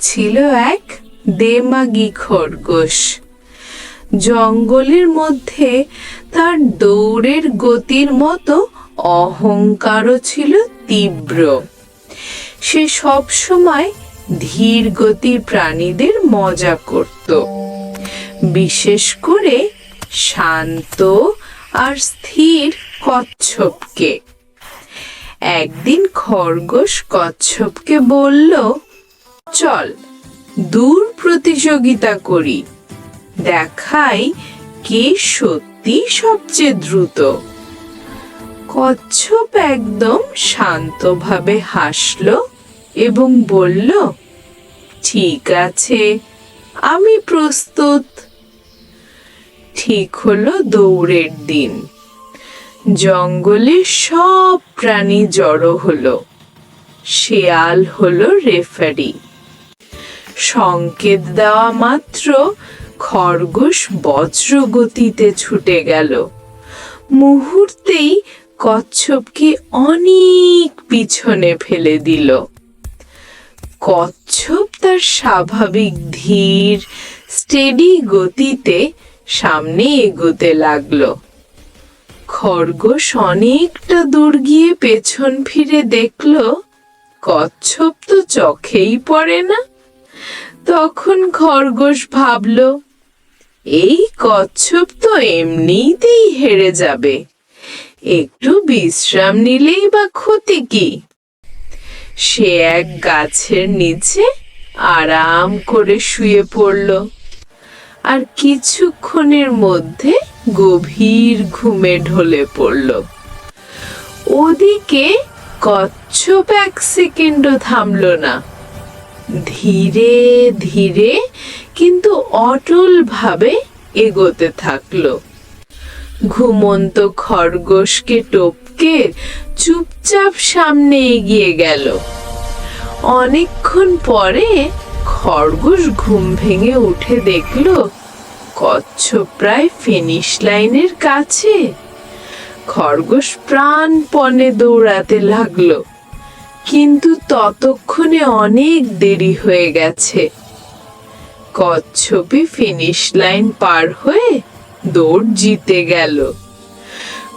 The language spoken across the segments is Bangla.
ছিল এক দেমাগি খরগোশ। জঙ্গলের মধ্যে তার দৌড়ের গতির মতো অহংকারও ছিল তীব্র। সে সব সময় ধীর গতির প্রাণীদের মজা করত। বিশেষ করে শান্ত আর স্থির কচ্ছপকে। একদিন খরগোশ কচ্ছপকে বলল চল, দূর প্রতিযোগিতা করি। দেখাই কে সত্যি সবচেয়ে দ্রুত। কচ্ছপ একদম শান্তভাবে হাসল এবং বলল, ঠিক আছে, আমি প্রস্তুত। ঠিক হলো দৌড়ের দিন। জঙ্গলে সব প্রাণী জড়ো হলো। শেয়াল হলো রেফারি। সংকেত দেওয়া মাত্র খরগোশ বজ্র গতিতে ছুটে গেল। মুহূর্তেই কচ্ছপকে অনেক পিছনে ফেলে দিল। কচ্ছপ তার স্বাভাবিক ধীর স্টেডি গতিতে সামনে এগোতে লাগল। খরগোশ অনেকটা দূর গিয়ে পেছন ফিরে দেখল, কচ্ছপ তো চোখেই পড়ে না। তখন খরগোশ ভাবলো, এই কচ্ছপ তো এমনিতেই হেরে যাবে। একটু বিশ্রাম নিলেই বা ক্ষতি কি? সে এক গাছের নিচে আরাম করে শুয়ে পড়ল আর কিছুক্ষণের মধ্যে গভীর ঘুমে ঢলে পড়ল। ওদিকে কচ্ছপ এক সেকেন্ডও থামলো না। ধীরে ধীরে, কিন্তু অটল ভাবে এগোতে থাকল। ঘুমন্ত খরগোশকে টপকে চুপচাপ সামনে এগিয়ে গেল। অনেকক্ষণ পরে খরগোশ ঘুম ভেঙে উঠে দেখল, কচ্ছপ প্রায় ফিনিশ লাইনের কাছে। খরগোশ প্রাণপণে দৌড়াতে লাগল। কিন্তু ততক্ষণে অনেক দেরি হয়ে গেছে। কচ্ছপে ফিনিশ লাইন পার হয়ে দৌড় জিতে গেল।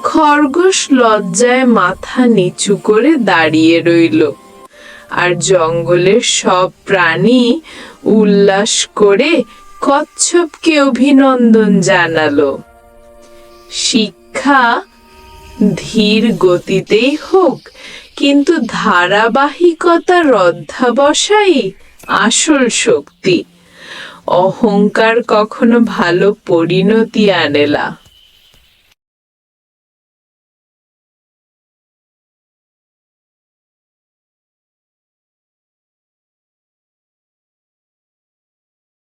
খরগোশ লজ্জায় মাথা নিচু করে দাঁড়িয়ে রইল আর জঙ্গলের সব প্রাণী উল্লাস করে কচ্ছপকে অভিনন্দন জানালো। শিক্ষা ধীর গতিতেই হোক কিন্তু ধারাবাহিকতা অধ্যাবসায়ী আসল শক্তি। অহংকার কখনো ভালো পরিণতি আনেলা